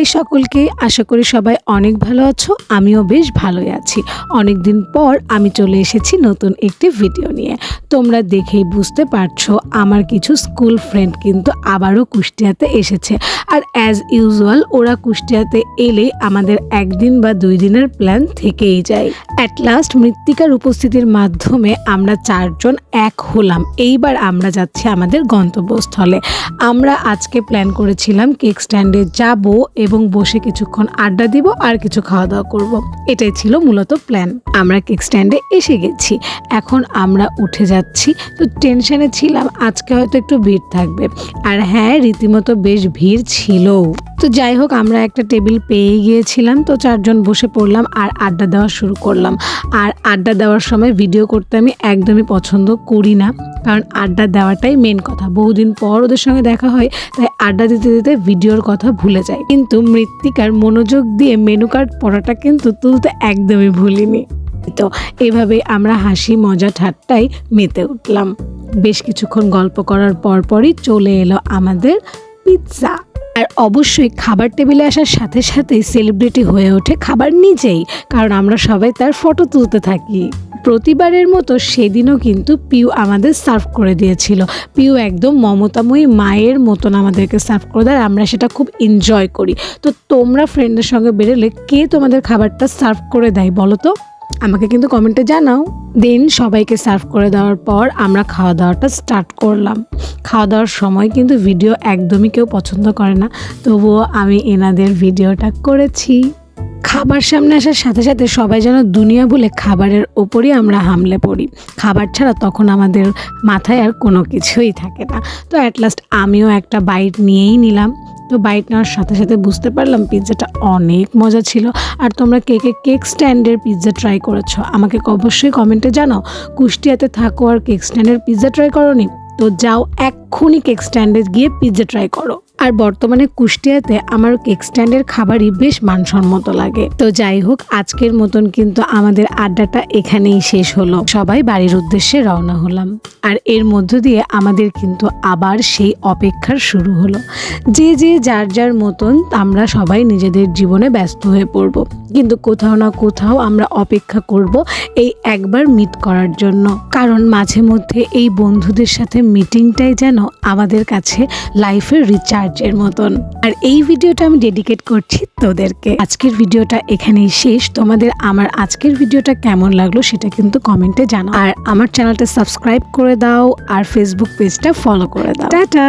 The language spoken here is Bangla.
হাই সকলকে আশা করি সবাই অনেক ভালো আছো, আমিও বেশ ভালোই আছি। অনেক দিন পর আমি চলে এসেছি নতুন একটি ভিডিও নিয়ে। তোমরা দেখেই বুঝতে পারছ, আমার কিছু স্কুল ফ্রেন্ড কিন্তু আবারও কুষ্টিয়াতে এসেছে। আর অ্যাজ ইউজুয়াল ওরা কুষ্টিয়াতে এলে আমাদের একদিন বা দুই দিনের প্ল্যান থেকেই যায়। অ্যাট লাস্ট মৃত্তিকার উপস্থিতির মাধ্যমে আমরা চারজন এক হলাম। এইবার আমরা যাচ্ছি আমাদের গন্তব্যস্থলে। আমরা আজকে প্ল্যান করেছিলাম কেক স্ট্যান্ডে যাব এবং বসে কিছুক্ষণ আড্ডা দিব আর কিছু খাওয়া দাওয়া করব। এটাই ছিল মূলত প্ল্যান আমরা কেক স্ট্যান্ডে এসে গেছি। এখন আমরা উঠে যাচ্ছি। তো টেনশনে ছিলাম। আজকে হয়তো একটু ভিড় থাকবে। আর হ্যাঁ রীতিমতো বেশ ভিড় ছিলও। তো যাই হোক, আমরা একটা টেবিল পেয়ে গিয়েছিলাম, তো চারজন বসে পড়লাম আর আড্ডা দেওয়া শুরু করলাম। আর আড্ডা দেওয়ার সময় ভিডিও করতে আমি একদমই পছন্দ করি না, কারণ আড্ডা দেওয়াটাই মেন কথা। বহুদিন পর ওদের সঙ্গে দেখা হয়, তাই আড্ডা দিতে দিতে ভিডিওর কথা ভুলে যায় কিন্তু মৃত্তিকার মনোযোগ দিয়ে মেনু কার্ড পড়াটা কিন্তু তুলতে একদমই ভুলিনি। তো এভাবে আমরা হাসি মজা ঠাট্টাই মেতে উঠলাম। বেশ কিছুক্ষণ গল্প করার পরপরই চলে এলো আমাদের পিৎজা অবশ্যই খাবার টেবিলে আসার সাথে সাথেই সেলিব্রিটি হয়ে ওঠে খাবার নিজেই, কারণ আমরা সবাই তার ফটো তুলতে থাকি। প্রতিবারের মতো সেদিনও কিন্তু পিউ আমাদের সার্ভ করে দিয়েছিল। পিউ একদম মমতাময়ী মায়ের মতন আমাদেরকে সার্ভ করে দেয় আমরা সেটা খুব এনজয় করি। তো তোমরা ফ্রেন্ডের সঙ্গে বেরোলে কে তোমাদের খাবারটা সার্ভ করে দেয় বলো তো? আমাকে কিন্তু কমেন্টে জানাও। দেন সবাইকে সার্ভ করে দেওয়ার পর আমরা খাওয়া দাওয়াটা স্টার্ট করলাম। খাওয়া দাওয়ার সময় কিন্তু ভিডিও একদমই কেউ পছন্দ করে না। তবুও আমি এনাদের ভিডিওটা করেছি। খাবার সামনে আসার সাথে সাথে সবাই যেন দুনিয়া বলে খাবারের ওপরই আমরা হামলে পড়ি। খাবার ছাড়া তখন আমাদের মাথায় আর কোনো কিছুই থাকে না। তো অ্যাট লাস্ট আমিও একটা বাইট নিয়েই নিলাম। তো বাইট নেওয়ার সাথে সাথে বুঝতে পারলাম পিৎজাটা অনেক মজা ছিল। আর তোমরা কে কে কেক স্ট্যান্ডের পিৎজা ট্রাই করেছ, আমাকে অবশ্যই কমেন্টে জানাও। কুষ্টিয়াতে থাকো আর কেক স্ট্যান্ডের পিৎজা ট্রাই করোনি? তো যাও এক্ষুনি কেক স্ট্যান্ডে গিয়ে পিৎজা ট্রাই করো। আর বর্তমানে কুষ্টিয়াতে আমার কেক স্ট্যান্ডের খাবারই বেশ মানসম্মত লাগে। তো যাই হোক, আজকের মতন কিন্তু আমাদের আড্ডাটা এখানেই শেষ হলো। সবাই বাড়ির উদ্দেশ্যে রওনা হলাম। আর এর মধ্য দিয়ে আমাদের কিন্তু আবার সেই অপেক্ষার শুরু হলো। যে যে যার যার মতন আমরা সবাই নিজেদের জীবনে ব্যস্ত হয়ে পড়ব। কিন্তু কোথাও না কোথাও আমরা অপেক্ষা করব এই একবার মিট করার জন্য। কারণ মাঝে মধ্যে এই বন্ধুদের সাথে মিটিংটাই যেন আমাদের কাছে লাইফের রিচার্জের মতন। আর এই ভিডিওটা আমি ডেডিকেট করছি তোদেরকে। আজকের ভিডিওটা এখানেই শেষ। তোমাদের আমার আজকের ভিডিওটা কেমন লাগল সেটা কিন্তু কমেন্টে জানাও। আর আমার চ্যানেলটা সাবস্ক্রাইব করে দাও আর ফেসবুক পেজটা ফলো করে দাও। টাটা!